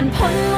านพ้น